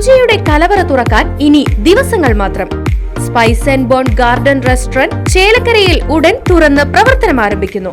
രുചിയുടെ കലവറ തുറക്കാൻ ഇനി ദിവസങ്ങൾ മാത്രം. Spice and bone garden restaurant ചേലക്കരയിൽ ഉടൻ തുറന്ന് പ്രവർത്തനം ആരംഭിക്കുന്നു.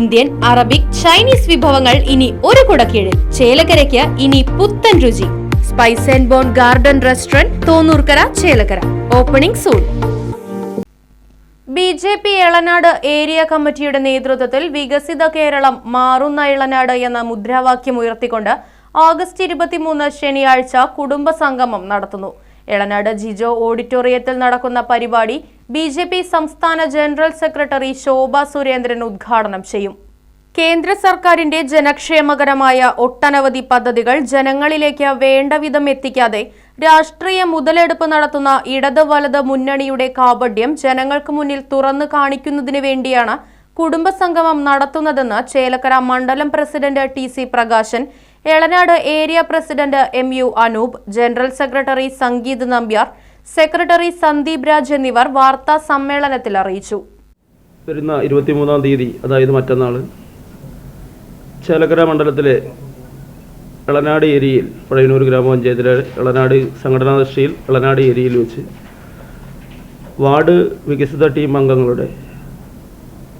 ഇന്ത്യൻ അറബിക് ചൈനീസ് വിഭവങ്ങൾ ഇനി ഒരു കുടക്കീഴിൽ. ചേലക്കരയ്ക്ക് ഇനി പുത്തൻ രുചി. Spice and bone garden restaurant Thonnurkkara Chelakkara. Opening soon B J P Elanad area കമ്മിറ്റിയുടെ നേതൃത്വത്തിൽ വികസിത കേരളം മാറുന്ന ഇളനാട് എന്ന മുദ്രാവാക്യം ഉയർത്തിക്കൊണ്ട് ഓഗസ്റ്റ് ഇരുപത്തിമൂന്ന് ശനിയാഴ്ച കുടുംബ സംഗമം നടത്തുന്നു. എളനാട് ജിജോ ഓഡിറ്റോറിയത്തിൽ നടക്കുന്ന പരിപാടി ബി ജെ പി സംസ്ഥാന ജനറൽ സെക്രട്ടറി ശോഭ സുരേന്ദ്രൻ ഉദ്ഘാടനം ചെയ്യും. കേന്ദ്ര സർക്കാരിന്റെ ജനക്ഷേമകരമായ ഒട്ടനവധി പദ്ധതികൾ ജനങ്ങളിലേക്ക് വേണ്ടവിധം എത്തിക്കാതെ രാഷ്ട്രീയ മുതലെടുപ്പ് നടത്തുന്ന ഇടത് വലത് മുന്നണിയുടെ കാപഡ്യം ജനങ്ങൾക്ക് മുന്നിൽ തുറന്നു കാണിക്കുന്നതിന് വേണ്ടിയാണ് കുടുംബസംഗമം നടത്തുന്നതെന്ന് ചേലക്കര മണ്ഡലം president T C Prakashan Elanad area president M U Anoop general secretary Sangeeth Nambiar secretary Sandeep Raj എന്നിവർ വാർത്താ സമ്മേളനത്തിൽ അറിയിച്ചു. വരുന്ന ഇരുപത്തിമൂന്നാം തീയതി അതായത് മറ്റന്നാൾ ചേലക്കര മണ്ഡലത്തിലെ ഇളനാട് ഏരിയയിൽ പഴയനൂർ ഗ്രാമപഞ്ചായത്തിലെ ഇളനാട് സംഘടനാ ദൃഷ്ടിയിൽ ഇളനാട് ഏരിയയിൽ വെച്ച് വാർഡ് വികസിത ടീം അംഗങ്ങളുടെ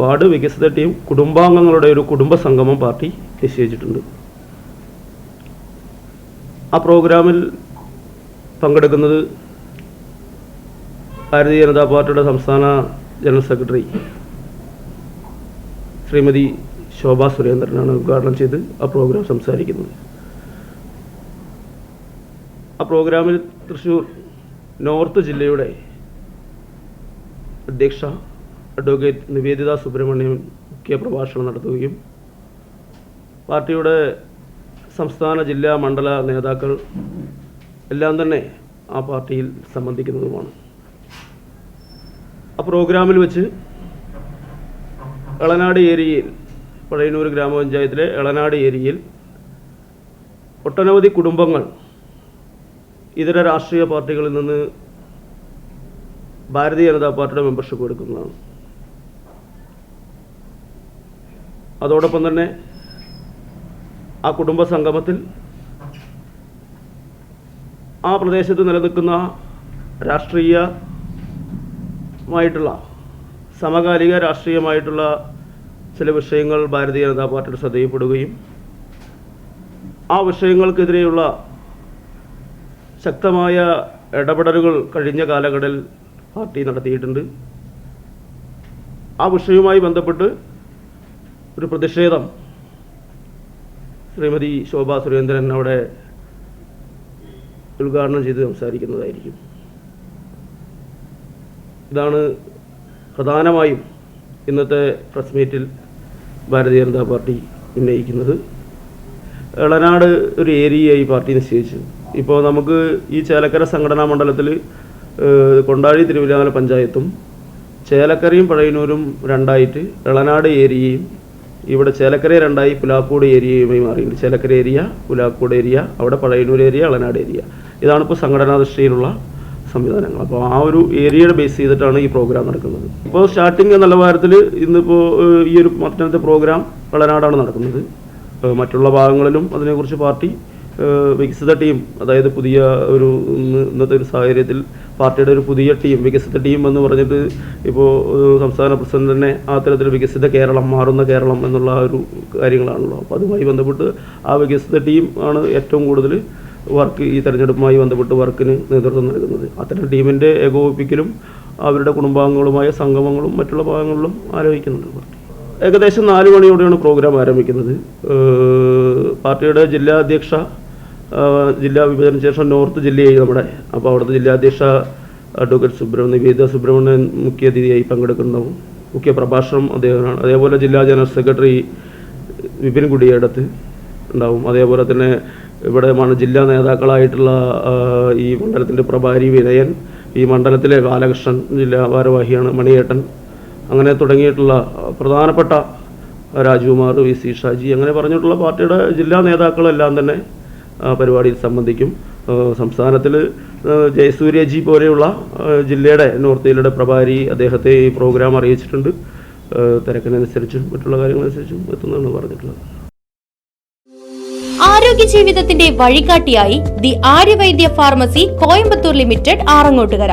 വാർഡ് വികസിത ടീം കുടുംബാംഗങ്ങളുടെ ഒരു കുടുംബ സംഗമം പാർട്ടി നിശ്ചയിച്ചിട്ടുണ്ട്. ആ പ്രോഗ്രാമിൽ പങ്കെടുക്കുന്നത് ഭാരതീയ ജനതാ പാർട്ടിയുടെ സംസ്ഥാന ജനറൽ സെക്രട്ടറി ശ്രീമതി ശോഭ സുരേന്ദ്രനാണ് ഉദ്ഘാടനം ചെയ്ത് ആ പ്രോഗ്രാം സംസാരിക്കുന്നത്. ആ പ്രോഗ്രാമിൽ തൃശ്ശൂർ നോർത്ത് ജില്ലയുടെ അധ്യക്ഷ അഡ്വക്കേറ്റ് നിവേദിത സുബ്രഹ്മണ്യം മുഖ്യ പ്രഭാഷണം നടത്തുകയും പാർട്ടിയുടെ സംസ്ഥാന ജില്ലാ മണ്ഡല നേതാക്കൾ എല്ലാം തന്നെ ആ പാർട്ടിയിൽ സംബന്ധിക്കുന്നതുമാണ്. ആ പ്രോഗ്രാമിൽ വെച്ച് എളനാട് ഏരിയയിൽ പഴയന്നൂർ ഗ്രാമപഞ്ചായത്തിലെ എളനാട് ഏരിയയിൽ ഒട്ടനവധി കുടുംബങ്ങൾ ഇതര രാഷ്ട്രീയ പാർട്ടികളിൽ നിന്ന് ഭാരതീയ ജനതാ പാർട്ടിയുടെ മെമ്പർഷിപ്പ് എടുക്കുന്നതാണ്. അതോടൊപ്പം തന്നെ ആ കുടുംബ സംഗമത്തിൽ ആ പ്രദേശത്ത് നിലനിൽക്കുന്ന രാഷ്ട്രീയമായിട്ടുള്ള സമകാലിക രാഷ്ട്രീയമായിട്ടുള്ള ചില വിഷയങ്ങൾ ഭാരതീയ ജനതാ പാർട്ടിയുടെ ശ്രദ്ധയിൽപ്പെടുകയും ആ വിഷയങ്ങൾക്കെതിരെയുള്ള ശക്തമായ ഇടപെടലുകൾ കഴിഞ്ഞ കാലഘട്ടത്തിൽ പാർട്ടി നടത്തിയിട്ടുണ്ട്. ആ വിഷയവുമായി ബന്ധപ്പെട്ട് ഒരു പ്രതിഷേധം ശ്രീമതി ശോഭ സുരേന്ദ്രൻ അവിടെ ഉദ്ഘാടനം ചെയ്ത് സംസാരിക്കുന്നതായിരിക്കും. ഇതാണ് പ്രധാനമായും ഇന്നത്തെ പ്രസ് മീറ്റിൽ ഭാരതീയ ജനതാ പാർട്ടി ഉന്നയിക്കുന്നത്. എളനാട് ഒരു ഏരിയയായി പാർട്ടി നിശ്ചയിച്ചു. ഇപ്പോൾ നമുക്ക് ഈ ചേലക്കര സംഘടനാ മണ്ഡലത്തിൽ കൊണ്ടാഴി തിരുവില്ലാമല പഞ്ചായത്തും ചേലക്കരയും പഴയനൂരും രണ്ടായിട്ട് എളനാട് ഏരിയയും ഇവിടെ ചേലക്കര രണ്ടായി പുലാക്കോട് ഏരിയയുമായി മാറിയിട്ടുണ്ട്. ചേലക്കര ഏരിയ പുലാക്കോട് ഏരിയ അവിടെ പഴയന്നൂർ ഏരിയ അളനാട് ഏരിയ. ഇതാണ് ഇപ്പോൾ സംഘടനാ ദൃഷ്ടിയിലുള്ള സംവിധാനങ്ങൾ. അപ്പോൾ ആ ഒരു ഏരിയയുടെ ബേസ് ചെയ്തിട്ടാണ് ഈ പ്രോഗ്രാം നടക്കുന്നത്. ഇപ്പോൾ സ്റ്റാർട്ടിങ് നിലവാരത്തിൽ ഇന്നിപ്പോൾ ഈ ഒരു മറ്റത്തെ പ്രോഗ്രാം വളനാടാണ് നടക്കുന്നത്. മറ്റുള്ള ഭാഗങ്ങളിലും അതിനെക്കുറിച്ച് പാർട്ടി വികസിത ടീം അതായത് പുതിയ ഒരു ഇന്ന് ഇന്നത്തെ ഒരു സാഹചര്യത്തിൽ പാർട്ടിയുടെ ഒരു പുതിയ ടീം വികസിത ടീം എന്ന് പറഞ്ഞിട്ട് ഇപ്പോൾ സംസ്ഥാന പ്രസിഡന്റിനെ ആ തരത്തിൽ വികസിത കേരളം മാറുന്ന കേരളം എന്നുള്ള ഒരു കാര്യങ്ങളാണല്ലോ. അപ്പോൾ അതുമായി ബന്ധപ്പെട്ട് ആ വികസിത ടീം ആണ് ഏറ്റവും കൂടുതൽ വർക്ക് ഈ തെരഞ്ഞെടുപ്പുമായി ബന്ധപ്പെട്ട് വർക്കിന് നേതൃത്വം നൽകുന്നത്. അത്തരം ടീമിന്റെ ഏകോപിപ്പിക്കലും അവരുടെ കുടുംബാംഗങ്ങളുമായ സംഗമങ്ങളും മറ്റുള്ള ഭാഗങ്ങളിലും ആലോചിക്കുന്നുണ്ട് പാർട്ടി. ഏകദേശം നാല് മണിയോടെയാണ് പ്രോഗ്രാം ആരംഭിക്കുന്നത്. പാർട്ടിയുടെ ജില്ലാ അധ്യക്ഷ ജില്ലാ വിഭജനത്തിന് ശേഷം നോർത്ത് ജില്ലയായി നമ്മുടെ. അപ്പോൾ അവിടുത്തെ ജില്ലാധ്യക്ഷ അഡ്വക്കേറ്റ് സുബ്രഹ്മണ്യ വിവിധ സുബ്രഹ്മണ്യൻ മുഖ്യ അതിഥിയായി പങ്കെടുക്കുന്നുണ്ടാവും മുഖ്യ പ്രഭാഷണം അദ്ദേഹമാണ്. അതേപോലെ ജില്ലാ ജനറൽ സെക്രട്ടറി വിപിൻ കുടിയടത്ത് ഉണ്ടാവും. അതേപോലെ തന്നെ ഇവിടെ ജില്ലാ നേതാക്കളായിട്ടുള്ള ഈ മണ്ഡലത്തിന്റെ പ്രഭാരി വിനയൻ ഈ മണ്ഡലത്തിലെ ബാലകൃഷ്ണൻ ജില്ലാ ഭാരവാഹിയാണ് മണിയേട്ടൻ. അങ്ങനെ തുടങ്ങിയിട്ടുള്ള പ്രധാനപ്പെട്ട രാജകുമാർ വി സി ഷാജി അങ്ങനെ പറഞ്ഞിട്ടുള്ള പാർട്ടിയുടെ ജില്ലാ നേതാക്കളെല്ലാം തന്നെ പരിപാടിയിൽ സംബന്ധിക്കും. സംസ്ഥാനത്തിൽ ജയസൂര്യജി പോലെയുള്ള ജില്ലയുടെ നോർത്ത് ജില്ലയുടെ പ്രഭാരി അദ്ദേഹത്തെ ഈ പ്രോഗ്രാം അറിയിച്ചിട്ടുണ്ട്. തിരക്കിനനുസരിച്ചും മറ്റുള്ള കാര്യങ്ങളനുസരിച്ചും എത്തുന്നതാണ് പറഞ്ഞിട്ടുള്ളത്. ആരോഗ്യ ജീവിതത്തിന്റെ വഴികാട്ടിയായി the Aryavaidya pharmacy Coimbatore limited Arangottukara.